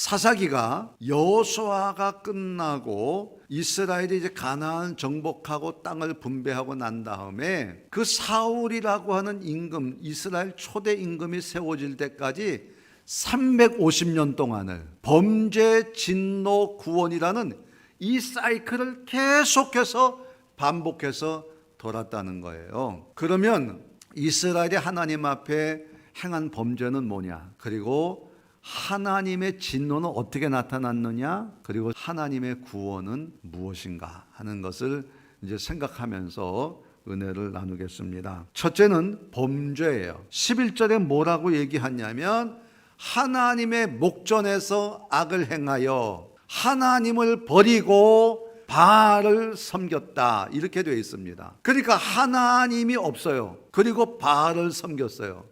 사사기가 여호수아가 끝나고 이스라엘이 이제 가나안 정복하고 땅을 분배하고 난 다음에 그 사울이라고 하는 임금 이스라엘 초대 임금이 세워질 때까지 350년 동안을 범죄 진노 구원이라는 이 사이클을 계속해서 반복해서 돌았다는 거예요. 그러면 이스라엘이 하나님 앞에 행한 범죄는 뭐냐? 그리고 하나님의 진노는 어떻게 나타났느냐? 그리고 하나님의 구원은 무엇인가 하는 것을 이제 생각하면서 은혜를 나누겠습니다. 첫째는 범죄예요. 11절에 뭐라고 얘기하냐면 하나님의 목전에서 악을 행하여 하나님을 버리고 바알을 섬겼다 이렇게 되어 있습니다. 그러니까 하나님이 없어요. 그리고 바알을 섬겼어요.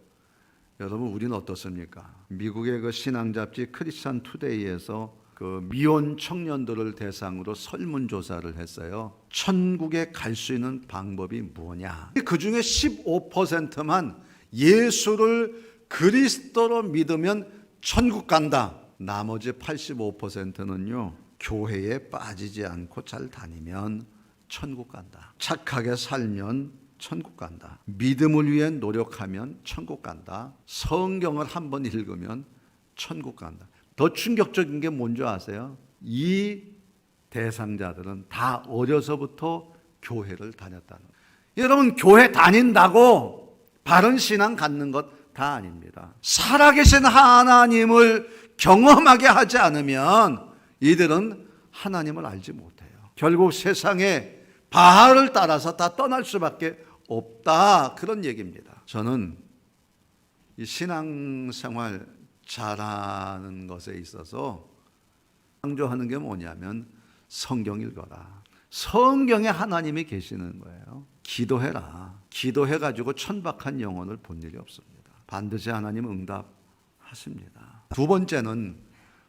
여러분 우리는 어떻습니까? 미국의 그 신앙 잡지 크리스천 투데이에서 그 미혼 청년들을 대상으로 설문 조사를 했어요. 천국에 갈 수 있는 방법이 뭐냐? 그 중에 15%만 예수를 그리스도로 믿으면 천국 간다. 나머지 85%는요. 교회에 빠지지 않고 잘 다니면 천국 간다. 착하게 살면 천국 간다. 믿음을 위해 노력하면 천국 간다. 성경을 한 번 읽으면 천국 간다. 더 충격적인 게 뭔지 아세요? 이 대상자들은 다 어려서부터 교회를 다녔다는 거예요. 여러분 교회 다닌다고 바른 신앙 갖는 것 다 아닙니다. 살아계신 하나님을 경험하게 하지 않으면 이들은 하나님을 알지 못해요. 결국 세상에 바알을 따라서 다 떠날 수밖에 없다 그런 얘기입니다. 저는 이 신앙생활 잘하는 것에 있어서 강조하는 게 뭐냐면 성경 읽어라. 성경에 하나님이 계시는 거예요. 기도해라. 기도해 가지고 천박한 영혼을 본 일이 없습니다. 반드시 하나님 응답하십니다. 두 번째는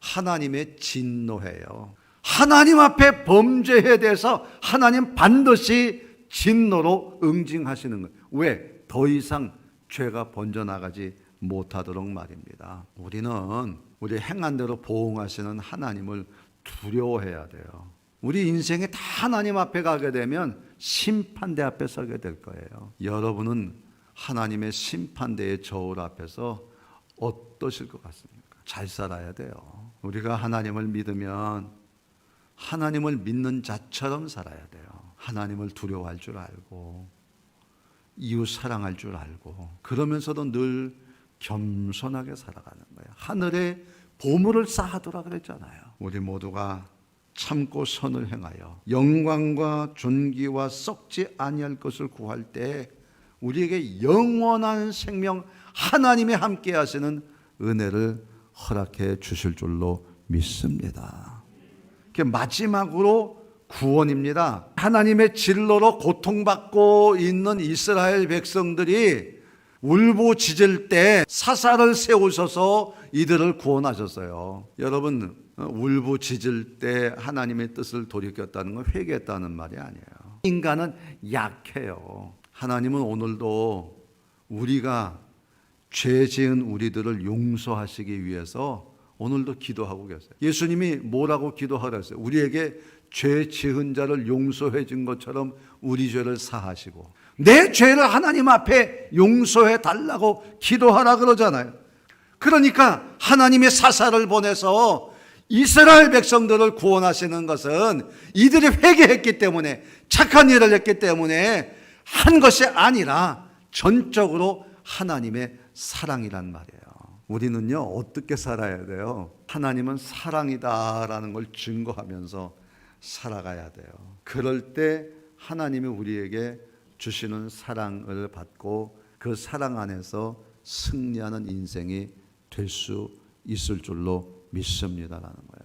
하나님의 진노해요. 하나님 앞에 범죄에 대해서 하나님 반드시 진노로 응징하시는 거예요. 왜? 더 이상 죄가 번져나가지 못하도록 말입니다. 우리는 우리 행한 대로 보응하시는 하나님을 두려워해야 돼요. 우리 인생에 다 하나님 앞에 가게 되면 심판대 앞에 서게 될 거예요. 여러분은 하나님의 심판대의 저울 앞에서 어떠실 것 같습니까? 잘 살아야 돼요. 우리가 하나님을 믿으면 하나님을 믿는 자처럼 살아야 돼요. 하나님을 두려워할 줄 알고 이웃 사랑할 줄 알고 그러면서도 늘 겸손하게 살아가는 거예요. 하늘에 보물을 쌓아두라 그랬잖아요. 우리 모두가 참고 선을 행하여 영광과 존귀와 썩지 아니할 것을 구할 때 우리에게 영원한 생명 하나님이 함께 하시는 은혜를 허락해 주실 줄로 믿습니다. 그 마지막으로 구원입니다. 하나님의 진로로 고통받고 있는 이스라엘 백성들이 울부짖을 때 사사를 세우셔서 이들을 구원하셨어요. 여러분 울부짖을 때 하나님의 뜻을 돌이켰다는 건 회개했다는 말이 아니에요. 인간은 약해요. 하나님은 오늘도 우리가 죄 지은 우리들을 용서하시기 위해서 오늘도 기도하고 계세요. 예수님이 뭐라고 기도하랬어요? 우리에게 죄 지은 자를 용서해 준 것처럼 우리 죄를 사하시고 내 죄를 하나님 앞에 용서해 달라고 기도하라 그러잖아요. 그러니까 하나님의 사사를 보내서 이스라엘 백성들을 구원하시는 것은 이들이 회개했기 때문에 착한 일을 했기 때문에 한 것이 아니라 전적으로 하나님의 사랑이란 말이에요. 우리는요, 어떻게 살아야 돼요? 하나님은 사랑이다라는 걸 증거하면서 살아가야 돼요. 그럴 때 하나님이 우리에게 주시는 사랑을 받고 그 사랑 안에서 승리하는 인생이 될 수 있을 줄로 믿습니다라는 거예요.